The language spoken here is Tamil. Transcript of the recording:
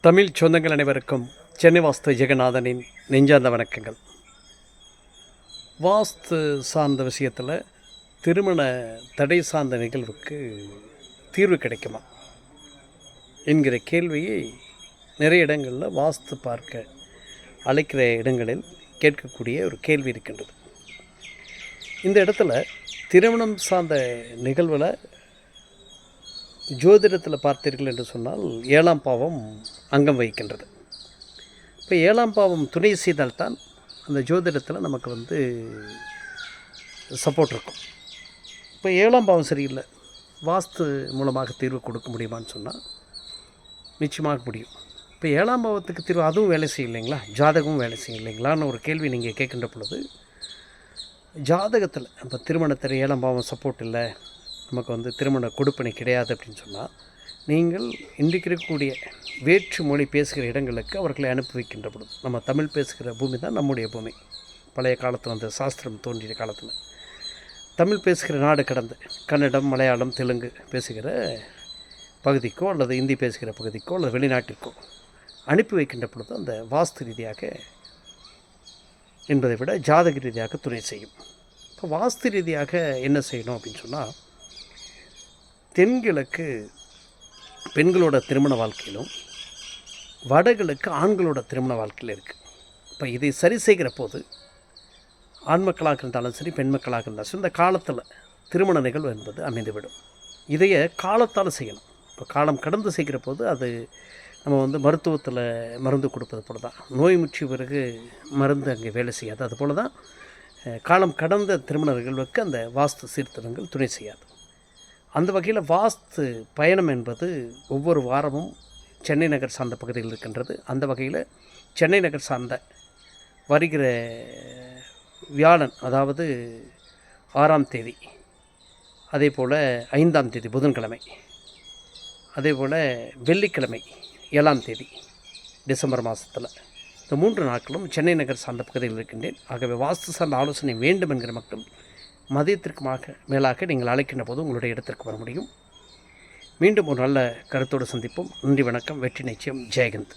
தமிழ் சொந்தங்கள் அனைவருக்கும் சென்னை வாஸ்து ஜெகநாதனின் நெஞ்சார்ந்த வணக்கங்கள். வாஸ்து சார்ந்த விஷயத்தில் திருமண தடை சார்ந்த நிகழ்வுக்கு தீர்வு கிடைக்குமா? என்கிற கேள்வியை நிறைய இடங்களில் வாஸ்து பார்க்க அழைக்கிற இடங்களில் கேட்கக்கூடிய ஒரு கேள்வி இருக்கின்றது. இந்த இடத்துல திருமணம் சார்ந்த நிகழ்வில் ஜோதிடத்தில் பார்த்தீர்கள் என்று சொன்னால் ஏழாம் பாவம் அங்கம் வகிக்கின்றது. இப்போ ஏழாம் பாவம் துணை செய்தால்தான் அந்த ஜோதிடத்தில் நமக்கு வந்து சப்போர்ட் இருக்கும். இப்போ ஏழாம் பாவம் சரியில்லை. வாஸ்து மூலமாக தீர்வு கொடுக்க முடியுமான்னு சொன்னால் நிச்சயமாக முடியும். இப்போ ஏழாம் பாவத்துக்கு தீர்வு அதுவும் வேலை செய்யும் இல்லைங்களா? ஜாதகமும் வேலை செய்யும் இல்லைங்களான்னு ஒரு கேள்வி நீங்கள் கேட்கின்ற பொழுது ஜாதகத்தில் இப்போ திருமணத்தில் ஏழாம் பாவம் சப்போர்ட் இல்லை நமக்கு வந்து திருமண கொடுப்பனை கிடையாது அப்படின்னு சொன்னால் நீங்கள் இன்றைக்கு இருக்கக்கூடிய வேற்று மொழி பேசுகிற இடங்களுக்கு அவர்களை அனுப்பி வைக்கின்ற பொழுது நம்ம தமிழ் பேசுகிற பூமி தான் நம்முடைய பூமி. பழைய காலத்தில் அந்த சாஸ்திரம் தோன்றிய காலத்தில். தமிழ் பேசுகிற நாடு கடந்து கன்னடம் மலையாளம் தெலுங்கு பேசுகிற பகுதிக்கோ அல்லது இந்தி பேசுகிற பகுதிக்கோ அல்லது வெளிநாட்டிற்கோ அனுப்பி வைக்கின்ற பொழுது அந்த வாஸ்து ரீதியாக என்பதை விட ஜாதக ரீதியாக துணை செய்யும். இப்போ வாஸ்து ரீதியாக என்ன செய்யணும் அப்படின்னு சொன்னால் தென்கிழக்கு பெண்களோட திருமண வாழ்க்கையிலும் வடகிழக்கு ஆண்களோட திருமண வாழ்க்கையில் இருக்குது இப்போ இதை சரி செய்கிற போது ஆண் மக்களாக இருந்தாலும் சரி பெண் மக்களாக இருந்தாலும் சரி இந்த காலத்தில் திருமண நிகழ்வு என்பது அமைந்துவிடும். இதைய காலத்தால் செய்யணும். இப்போ காலம் கடந்து செய்கிற போது அது நம்ம வந்து மருத்துவத்தில் மருந்து கொடுப்பது போல தான் நோய் முற்றிய பிறகு மருந்து அங்கே வேலை செய்யாது. அதுபோல் தான் காலம் கடந்த திருமண நிகழ்வுக்கு அந்த வாஸ்து சீர்திருத்தங்கள் துணை செய்யாது. அந்த வகையில் வாஸ்து பயணம் என்பது ஒவ்வொரு வாரமும் சென்னை நகர் சார்ந்த பகுதியில் இருக்கின்றது. அந்த வகையில் சென்னை நகர் சார்ந்த வருகிற வியாழன் அதாவது ஆறாம் தேதி அதே போல் ஐந்தாம் தேதி புதன்கிழமை அதே போல் வெள்ளிக்கிழமை ஏழாம் தேதி டிசம்பர் மாதத்தில் இந்த மூன்று நாட்களும் சென்னை நகர் சார்ந்த பகுதியில் இருக்கின்றேன். ஆகவே வாஸ்து சார்ந்த ஆலோசனை வேண்டும் என்கிற மக்கள் மதியத்திற்குமாக மேலாக நீங்கள் அழைக்கின்ற போது உங்களுடைய இடத்திற்கு வர முடியும். மீண்டும் ஒரு நல்ல கருத்தோடு சந்திப்போம். நன்றி வணக்கம். வெற்றி நிச்சயம். ஜெயகந்த்